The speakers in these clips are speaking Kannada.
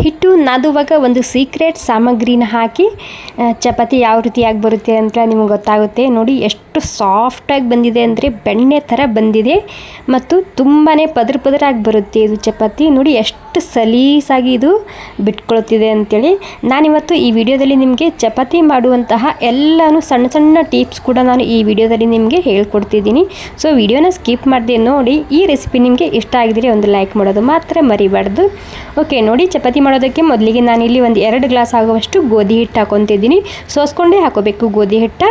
ಹಿಟ್ಟು ನಾದುವಾಗ ಒಂದು ಸೀಕ್ರೆಟ್ ಸಾಮಗ್ರಿನ ಹಾಕಿ ಚಪಾತಿ ಯಾವ ರೀತಿಯಾಗಿ ಬರುತ್ತೆ ಅಂತ ನಿಮಗೆ ಗೊತ್ತಾಗುತ್ತೆ. ನೋಡಿ, ಎಷ್ಟು ಸಾಫ್ಟಾಗಿ ಬಂದಿದೆ ಅಂದರೆ ಬೆಣ್ಣೆ ಥರ ಬಂದಿದೆ ಮತ್ತು ತುಂಬಾ ಪದ್ರ ಪದರಾಗಿ ಬರುತ್ತೆ ಇದು ಚಪಾತಿ. ನೋಡಿ, ಎಷ್ಟು ಸಲೀಸಾಗಿ ಇದು ಬಿಟ್ಕೊಳ್ತಿದೆ ಅಂತೇಳಿ. ನಾನಿವತ್ತು ಈ ವಿಡಿಯೋದಲ್ಲಿ ನಿಮಗೆ ಚಪಾತಿ ಮಾಡುವಂತಹ ಎಲ್ಲನೂ ಸಣ್ಣ ಸಣ್ಣ ಟಿಪ್ಸ್ ಕೂಡ ನಾನು ಈ ವಿಡಿಯೋದಲ್ಲಿ ನಿಮಗೆ ಹೇಳ್ಕೊಡ್ತಿದ್ದೀನಿ. ಸೊ ವಿಡಿಯೋನ ಸ್ಕಿಪ್ ಮಾಡಿದೆ ನೋಡಿ, ಈ ರೆಸಿಪಿ ನಿಮಗೆ ಇಷ್ಟ ಆಗಿದ್ರೆ ಒಂದು ಲೈಕ್ ಮಾಡೋದು ಮಾತ್ರ ಮರಿಬಾರ್ದು. ಓಕೆ ನೋಡಿ, ಚಪಾತಿ ಮಾಡೋದಕ್ಕೆ ಮೊದಲಿಗೆ ನಾನು ಇಲ್ಲಿ ಒಂದು ಎರಡು ಗ್ಲಾಸ್ ಆಗುವಷ್ಟು ಗೋಧಿ ಹಿಟ್ಟು ಹಾಕೊತಿದ್ದೀನಿ. ಸೋಸ್ಕೊಂಡೇ ಹಾಕೋಬೇಕು ಗೋಧಿ ಹಿಟ್ಟ.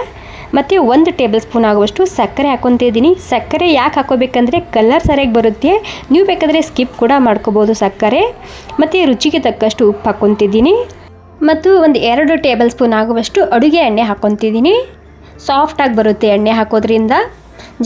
ಮತ್ತು ಒಂದು ಟೇಬಲ್ ಸ್ಪೂನ್ ಆಗುವಷ್ಟು ಸಕ್ಕರೆ ಹಾಕೊತಿದ್ದೀನಿ. ಸಕ್ಕರೆ ಯಾಕೆ ಹಾಕೋಬೇಕಂದ್ರೆ ಕಲರ್ ಸರಿಯಾಗಿ ಬರುತ್ತೆ. ನೀವು ಬೇಕಾದರೆ ಸ್ಕಿಪ್ ಕೂಡ ಮಾಡ್ಕೋಬೋದು ಸಕ್ಕರೆ. ಮತ್ತು ರುಚಿಗೆ ತಕ್ಕಷ್ಟು ಉಪ್ಪು ಹಾಕೊತಿದ್ದೀನಿ. ಮತ್ತು ಒಂದು ಎರಡು ಟೇಬಲ್ ಸ್ಪೂನ್ ಆಗುವಷ್ಟು ಅಡುಗೆ ಎಣ್ಣೆ ಹಾಕೊತಿದ್ದೀನಿ. ಸಾಫ್ಟಾಗಿ ಬರುತ್ತೆ ಎಣ್ಣೆ ಹಾಕೋದ್ರಿಂದ.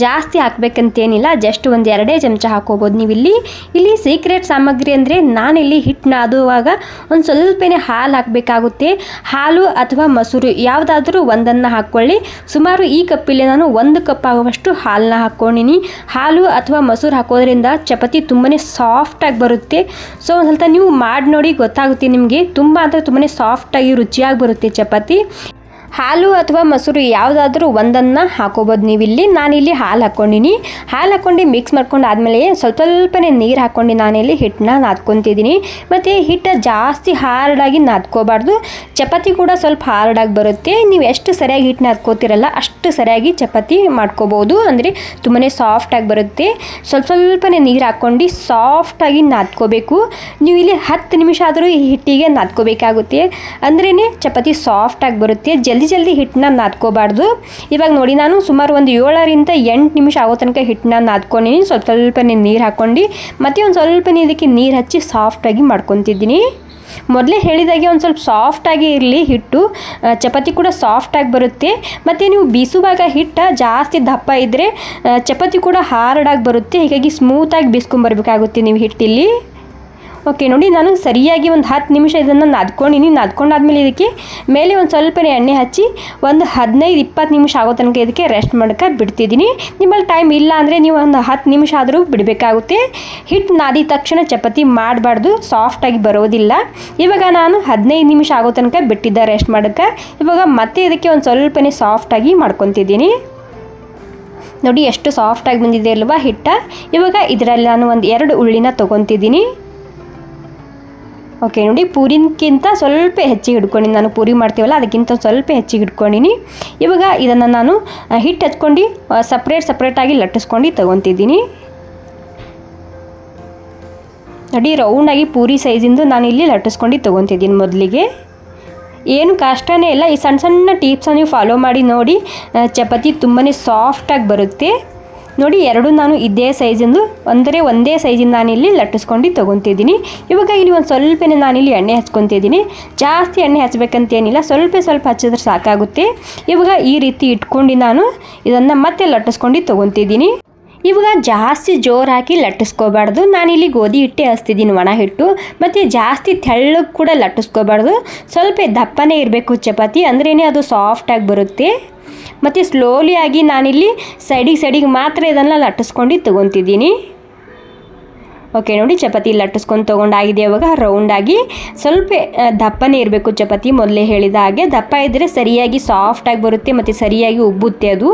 ಜಾಸ್ತಿ ಹಾಕ್ಬೇಕಂತೇನಿಲ್ಲ ಜಸ್ಟ್ ಒಂದು ಎರಡೇ ಚಮಚ ಹಾಕೋಬೋದು ನೀವು ಇಲ್ಲಿ ಇಲ್ಲಿ ಸೀಕ್ರೆಟ್ ಸಾಮಗ್ರಿ ಅಂದರೆ ನಾನಿಲ್ಲಿ ಹಿಟ್ಟು ನಾದುವಾಗ ಒಂದು ಸ್ವಲ್ಪನೇ ಹಾಲು ಹಾಕಬೇಕಾಗುತ್ತೆ. ಹಾಲು ಅಥವಾ ಮೊಸರು ಯಾವುದಾದ್ರೂ ಒಂದನ್ನು ಹಾಕ್ಕೊಳ್ಳಿ. ಸುಮಾರು ಈ ಕಪ್ಪಿಲ್ಲಿ ನಾನು ಒಂದು ಕಪ್ ಆಗುವಷ್ಟು ಹಾಲನ್ನ ಹಾಕ್ಕೊಂಡಿನಿ. ಹಾಲು ಅಥವಾ ಮೊಸರು ಹಾಕೋದ್ರಿಂದ ಚಪಾತಿ ತುಂಬಾ ಸಾಫ್ಟಾಗಿ ಬರುತ್ತೆ. ಸೊ ಒಂದು ಸ್ವಲ್ಪ ನೀವು ಮಾಡಿ ನೋಡಿ ಗೊತ್ತಾಗುತ್ತೆ ನಿಮಗೆ. ತುಂಬ ಅಂದರೆ ತುಂಬಾ ಸಾಫ್ಟಾಗಿ ರುಚಿಯಾಗಿ ಬರುತ್ತೆ ಚಪಾತಿ. ಹಾಲು ಅಥವಾ ಮೊಸರು ಯಾವುದಾದ್ರೂ ಒಂದನ್ನು ಹಾಕೋಬೋದು. ನೀವಿಲ್ಲಿ, ನಾನಿಲ್ಲಿ ಹಾಲು ಹಾಕ್ಕೊಂಡಿನಿ. ಹಾಲು ಹಾಕ್ಕೊಂಡು ಮಿಕ್ಸ್ ಮಾಡ್ಕೊಂಡು ಆದಮೇಲೆ ಸ್ವಲ್ಪ ಸ್ವಲ್ಪನೇ ನೀರು ಹಾಕ್ಕೊಂಡು ನಾನಿಲ್ಲಿ ಹಿಟ್ಟನ್ನ ನಾದ್ಕೊತಿದ್ದೀನಿ ಮತ್ತು ಹಿಟ್ಟು ಜಾಸ್ತಿ ಹಾರ್ಡಾಗಿ ನಾದ್ಕೋಬಾರ್ದು. ಚಪಾತಿ ಕೂಡ ಸ್ವಲ್ಪ ಹಾರ್ಡಾಗಿ ಬರುತ್ತೆ. ನೀವು ಎಷ್ಟು ಸರಿಯಾಗಿ ಹಿಟ್ಟು ನಾದ್ಕೋತಿರಲ್ಲ ಅಷ್ಟು ಸರಿಯಾಗಿ ಚಪಾತಿ ಮಾಡ್ಕೋಬೋದು. ಅಂದರೆ ತುಂಬಾ ಸಾಫ್ಟಾಗಿ ಬರುತ್ತೆ. ಸ್ವಲ್ಪ ಸ್ವಲ್ಪನೇ ನೀರು ಹಾಕ್ಕೊಂಡು ಸಾಫ್ಟಾಗಿ ನಾದ್ಕೋಬೇಕು. ನೀವು ಇಲ್ಲಿ ಹತ್ತು ನಿಮಿಷ ಆದರೂ ಈ ಹಿಟ್ಟಿಗೆ ನಾದ್ಕೋಬೇಕಾಗುತ್ತೆ. ಅಂದ್ರೇ ಚಪಾತಿ ಸಾಫ್ಟಾಗಿ ಬರುತ್ತೆ. ಜಲ್ದಿ ಜಲ್ದಿ ಹಿಟ್ಟನ್ನ ನಾದ್ಕೋಬಾರ್ದು. ಇವಾಗ ನೋಡಿ, ನಾನು ಸುಮಾರು ಒಂದು ಏಳರಿಂದ ಎಂಟು ನಿಮಿಷ ಆಗೋ ತನಕ ಹಿಟ್ಟನ್ನ ನಾದ್ಕೊಂಡಿನಿ ಸ್ವಲ್ಪ ಸ್ವಲ್ಪನೇ ನೀರು ಹಾಕ್ಕೊಂಡು, ಮತ್ತೆ ಒಂದು ಸ್ವಲ್ಪನೇ ಇದಕ್ಕೆ ನೀರು ಹಚ್ಚಿ ಸಾಫ್ಟಾಗಿ ಮಾಡ್ಕೊತಿದ್ದೀನಿ. ಮೊದಲೇ ಹೇಳಿದಾಗೆ ಒಂದು ಸ್ವಲ್ಪ ಸಾಫ್ಟಾಗಿ ಇರಲಿ ಹಿಟ್ಟು. ಚಪಾತಿ ಕೂಡ ಸಾಫ್ಟಾಗಿ ಬರುತ್ತೆ. ಮತ್ತು ನೀವು ಬೀಸುವಾಗ ಹಿಟ್ಟ ಜಾಸ್ತಿ ದಪ್ಪ ಇದ್ದರೆ ಚಪಾತಿ ಕೂಡ ಹಾರ್ಡಾಗಿ ಬರುತ್ತೆ. ಹೀಗಾಗಿ ಸ್ಮೂತಾಗಿ ಬೀಸ್ಕೊಂಬರ್ಬೇಕಾಗುತ್ತೆ ನೀವು ಹಿಟ್ಟಿಲ್ಲಿ. ಓಕೆ, ನೋಡಿ, ನಾನು ಸರಿಯಾಗಿ ಒಂದು ಹತ್ತು ನಿಮಿಷ ಇದನ್ನು ನಾದ್ಕೊಂಡಿನಿ ನಾದ್ಕೊಂಡಾದ್ಮೇಲೆ ಇದಕ್ಕೆ ಮೇಲೆ ಒಂದು ಸ್ವಲ್ಪನೇ ಎಣ್ಣೆ ಹಚ್ಚಿ ಒಂದು ಹದಿನೈದು, ಇಪ್ಪತ್ತು ನಿಮಿಷ ಆಗೋ ತನಕ ಇದಕ್ಕೆ ರೆಸ್ಟ್ ಮಾಡೋಕೆ ಬಿಡ್ತಿದ್ದೀನಿ. ನಿಮ್ಮಲ್ಲಿ ಟೈಮ್ ಇಲ್ಲ ಅಂದರೆ ನೀವು ಒಂದು ಹತ್ತು ನಿಮಿಷ ಆದರೂ ಬಿಡಬೇಕಾಗುತ್ತೆ. ಹಿಟ್ಟು ನಾದಿದ ತಕ್ಷಣ ಚಪಾತಿ ಮಾಡಬಾರ್ದು ಸಾಫ್ಟಾಗಿ ಬರೋದಿಲ್ಲ. ಇವಾಗ ನಾನು ಹದಿನೈದು ನಿಮಿಷ ಆಗೋ ತನಕ ಬಿಟ್ಟಿದ್ದೆ ರೆಸ್ಟ್ ಮಾಡೋಕ್ಕೆ ಇವಾಗ ಮತ್ತೆ ಇದಕ್ಕೆ ಒಂದು ಸ್ವಲ್ಪನೇ ಸಾಫ್ಟಾಗಿ ಮಾಡ್ಕೊತಿದ್ದೀನಿ. ನೋಡಿ, ಎಷ್ಟು ಸಾಫ್ಟಾಗಿ ಬಂದಿದೆ ಅಲ್ವಾ ಹಿಟ್ಟ. ಇವಾಗ ಇದರಲ್ಲಿ ನಾನು ಒಂದು ಎರಡು ಉಳ್ಳಿನ ತೊಗೊತಿದ್ದೀನಿ. ಓಕೆ ನೋಡಿ ಪೂರಿನಕ್ಕಿಂತ ಸ್ವಲ್ಪ ಹೆಚ್ಚಿಗೆ ಹಿಡ್ಕೊಂಡಿನಿ ನಾನು ಪೂರಿ ಮಾಡ್ತೀವಲ್ಲ, ಅದಕ್ಕಿಂತ ಸ್ವಲ್ಪ ಹೆಚ್ಚಿಗೆ ಹಿಡ್ಕೊಂಡಿನಿ. ಇವಾಗ ಇದನ್ನು ನಾನು ಹಿಟ್ಟು ಹಚ್ಕೊಂಡು ಸಪ್ರೇಟ್ ಸಪ್ರೇಟಾಗಿ ಲಟ್ಟಿಸ್ಕೊಂಡು ತೊಗೊತಿದ್ದೀನಿ. ನೋಡಿ ರೌಂಡಾಗಿ ಪೂರಿ ಸೈಜಿಂದು ನಾನು ಇಲ್ಲಿ ಲಟ್ಟಿಸ್ಕೊಂಡು ತೊಗೊತಿದ್ದೀನಿ ಮೊದಲಿಗೆ. ಏನು ಕಷ್ಟನೇ ಇಲ್ಲ, ಈ ಸಣ್ಣ ಸಣ್ಣ ಟಿಪ್ಸನ್ನು ನೀವು ಫಾಲೋ ಮಾಡಿ ನೋಡಿ. ಚಪಾತಿ ತುಂಬಾ ಸಾಫ್ಟಾಗಿ ಬರುತ್ತೆ. ನೋಡಿ, ಎರಡು ನಾನು ಇದೇ ಸೈಜಿಂದು ಅಂದರೆ ಒಂದೇ ಸೈಜಿಂದ ಇಲ್ಲಿ ಲಟ್ಟಿಸ್ಕೊಂಡು ತೊಗೊತಿದ್ದೀನಿ. ಇವಾಗ ಇಲ್ಲಿ ಒಂದು ನಾನು ನಾನಿಲ್ಲಿ ಎಣ್ಣೆ ಹಚ್ಕೊತಿದ್ದೀನಿ. ಜಾಸ್ತಿ ಎಣ್ಣೆ ಹಚ್ಬೇಕಂತೇನಿಲ್ಲ, ಸ್ವಲ್ಪ ಸ್ವಲ್ಪ ಹಚ್ಚಿದ್ರೆ ಸಾಕಾಗುತ್ತೆ. ಇವಾಗ ಈ ರೀತಿ ಇಟ್ಕೊಂಡು ನಾನು ಇದನ್ನು ಮತ್ತೆ ಲಟ್ಟಿಸ್ಕೊಂಡು ತೊಗೊತಿದ್ದೀನಿ. ಇವಾಗ ಜಾಸ್ತಿ ಜೋರು ಹಾಕಿ ಲಟ್ಟಿಸ್ಕೋಬಾರ್ದು. ನಾನಿಲ್ಲಿ ಗೋಧಿ ಹಿಟ್ಟೆ ಹಸ್ತಿದ್ದೀನಿ ಒಣ ಹಿಟ್ಟು. ಮತ್ತು ಜಾಸ್ತಿ ತೆಳ್ಳಗೆ ಕೂಡ ಲಟ್ಟಿಸ್ಕೋಬಾರ್ದು. ಸ್ವಲ್ಪ ದಪ್ಪನೇ ಇರಬೇಕು ಚಪಾತಿ ಅಂದ್ರೇ ಅದು ಸಾಫ್ಟಾಗಿ ಬರುತ್ತೆ. ಮತ್ತು ಸ್ಲೋಲಿ ಆಗಿ ನಾನಿಲ್ಲಿ ಸೈಡಿಗೆ ಸೈಡಿಗೆ ಮಾತ್ರ ಇದನ್ನು ಲಟ್ಟಿಸ್ಕೊಂಡು ತೊಗೊತಿದ್ದೀನಿ. ಓಕೆ ನೋಡಿ ಚಪಾತಿ ಲಟ್ಟಿಸ್ಕೊಂಡು ತೊಗೊಂಡಾಗಿದೆ ಇವಾಗ ರೌಂಡಾಗಿ ಸ್ವಲ್ಪ ದಪ್ಪನೇ ಇರಬೇಕು ಚಪಾತಿ, ಮೊದಲೇ ಹೇಳಿದ ಹಾಗೆ. ದಪ್ಪ ಇದ್ದರೆ ಸರಿಯಾಗಿ ಸಾಫ್ಟಾಗಿ ಬರುತ್ತೆ, ಮತ್ತು ಸರಿಯಾಗಿ ಉಬ್ಬುತ್ತೆ ಅದು.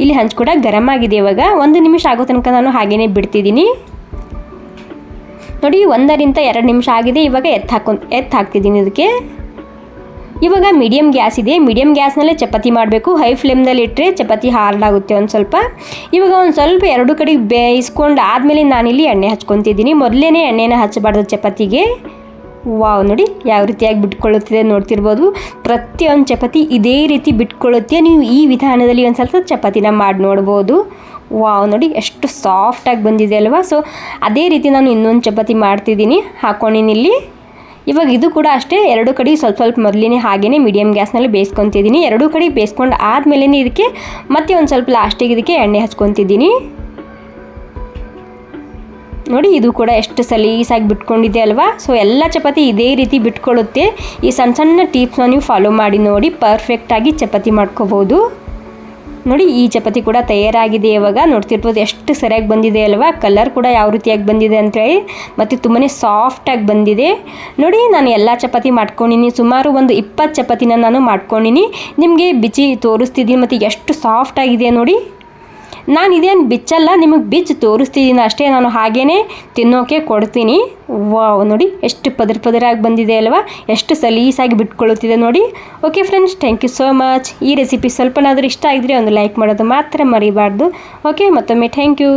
ಇಲ್ಲಿ ಹಂಚ್ ಕೂಡ ಗರಂ ಆಗಿದೆ ಇವಾಗ. ಒಂದು ನಿಮಿಷ ಆಗೋ ತನಕ ನಾನು ಹಾಗೇನೆ ಬಿಡ್ತಿದ್ದೀನಿ. ನೋಡಿ, ಒಂದರಿಂದ ಎರಡು ನಿಮಿಷ ಆಗಿದೆ. ಇವಾಗ ಎತ್ತು ಹಾಕೊಂಡು ಎತ್ತು ಹಾಕ್ತಿದ್ದೀನಿ ಇದಕ್ಕೆ. ಇವಾಗ ಮೀಡಿಯಮ್ ಗ್ಯಾಸ್ ಇದೆ. ಮೀಡಿಯಮ್ ಗ್ಯಾಸ್ನಲ್ಲೇ ಚಪಾತಿ ಮಾಡಬೇಕು. ಹೈ ಫ್ಲೇಮ್ನಲ್ಲಿ ಇಟ್ಟರೆ ಚಪಾತಿ ಹಾರ್ಡ್ ಆಗುತ್ತೆ ಒಂದು ಸ್ವಲ್ಪ. ಇವಾಗ ಒಂದು ಸ್ವಲ್ಪ ಎರಡು ಕಡೆ ಬೇಯಿಸ್ಕೊಂಡು ಆದಮೇಲೆ ನಾನಿಲ್ಲಿ ಎಣ್ಣೆ ಹಚ್ಕೊತಿದ್ದೀನಿ. ಮೊದಲೇ ಎಣ್ಣೆನ ಹಚ್ಚಬಾರ್ದು ಚಪಾತಿಗೆ. ವಾವ್, ನೋಡಿ ಯಾವ ರೀತಿಯಾಗಿ ಬಿಟ್ಕೊಳ್ಳುತ್ತಿದೆ ನೋಡ್ತಿರ್ಬೋದು. ಪ್ರತಿಯೊಂದು ಚಪಾತಿ ಇದೇ ರೀತಿ ಬಿಟ್ಕೊಳ್ಳುತ್ತೆ. ನೀವು ಈ ವಿಧಾನದಲ್ಲಿ ಒಂದು ಸ್ವಲ್ಪ ಚಪಾತಿನ ಮಾಡಿ ನೋಡ್ಬೋದು. ವಾವ್, ನೋಡಿ ಎಷ್ಟು ಸಾಫ್ಟಾಗಿ ಬಂದಿದೆ ಅಲ್ವಾ? ಸೊ ಅದೇ ರೀತಿ ನಾನು ಇನ್ನೊಂದು ಚಪಾತಿ ಮಾಡ್ತಿದ್ದೀನಿ. ಹಾಕೊಂಡಿನಿ ಇಲ್ಲಿ ಇವಾಗ ಇದು ಕೂಡ ಅಷ್ಟೇ, ಎರಡು ಕಡೆ ಸ್ವಲ್ಪ ಸ್ವಲ್ಪ ಮೊದಲೇ ಹಾಗೇ ಮೀಡಿಯಮ್ ಗ್ಯಾಸ್ನಲ್ಲಿ ಬೇಯಿಸ್ಕೊತಿದ್ದೀನಿ. ಎರಡೂ ಕಡೆ ಬೇಯಿಸ್ಕೊಂಡು ಆದಮೇಲೆ ಇದಕ್ಕೆ ಮತ್ತೆ ಒಂದು ಸ್ವಲ್ಪ ಲಾಸ್ಟಿಗೆ ಇದಕ್ಕೆ ಎಣ್ಣೆ ಹಚ್ಕೊತಿದ್ದೀನಿ. ನೋಡಿ, ಇದು ಕೂಡ ಎಷ್ಟು ಸಲೀಸಾಗಿ ಬಿಟ್ಕೊಂಡಿದೆ ಅಲ್ವಾ? ಸೊ ಎಲ್ಲ ಚಪಾತಿ ಇದೇ ರೀತಿ ಬಿಟ್ಕೊಳ್ಳುತ್ತೆ. ಈ ಸಣ್ಣ ಸಣ್ಣ ಟಿಪ್ಸ್ನ ನೀವು ಫಾಲೋ ಮಾಡಿ, ನೋಡಿ ಪರ್ಫೆಕ್ಟಾಗಿ ಚಪಾತಿ ಮಾಡ್ಕೋಬೋದು ನೋಡಿ, ಈ ಚಪಾತಿ ಕೂಡ ತಯಾರಾಗಿದೆ ಇವಾಗ. ನೋಡ್ತಿರ್ಬೋದು ಎಷ್ಟು ಸರಿಯಾಗಿ ಬಂದಿದೆ ಅಲ್ವಾ? ಕಲರ್ ಕೂಡ ಯಾವ ರೀತಿಯಾಗಿ ಬಂದಿದೆ ಅಂತೇಳಿ ಮತ್ತು ತುಂಬಾ ಸಾಫ್ಟಾಗಿ ಬಂದಿದೆ. ನೋಡಿ, ನಾನು ಎಲ್ಲ ಚಪಾತಿ ಮಾಡ್ಕೊಂಡಿನಿ. ಸುಮಾರು ಒಂದು ಇಪ್ಪತ್ತು ಚಪಾತಿನ ನಾನು ಮಾಡ್ಕೊಂಡಿನಿ. ನಿಮಗೆ ಬಿಚಿ ತೋರಿಸ್ತಿದ್ದೀನಿ. ಮತ್ತು ಎಷ್ಟು ಸಾಫ್ಟಾಗಿದೆ ನೋಡಿ. ನಾನು ಇದೇನು ಬಿಚ್ಚಲ್ಲ, ನಿಮಗೆ ಬಿಚ್ಚು ತೋರಿಸ್ತಿದ್ದೀನಿ ಅಷ್ಟೇ, ನಾನು ಹಾಗೇ ತಿನ್ನೋಕೆ ಕೊಡ್ತೀನಿ. ವಾವ್, ನೋಡಿ, ಎಷ್ಟು ಪದರ ಪದರಾಗಿ ಬಂದಿದೆ ಅಲ್ವಾ? ಎಷ್ಟು ಸಲೀಸಾಗಿ ಬಿಟ್ಕೊಳ್ಳುತ್ತಿದೆ ನೋಡಿ. Okay friends thank you so much ಈ ರೆಸಿಪಿ ಸ್ವಲ್ಪನಾದರೂ ಇಷ್ಟ ಆಗಿದ್ರೆ ಒಂದು ಲೈಕ್ ಮಾಡೋದು ಮಾತ್ರ ಮರಿಬಾರ್ದು. ಓಕೆ ಮತ್ತೊಮ್ಮೆ ಥ್ಯಾಂಕ್ ಯು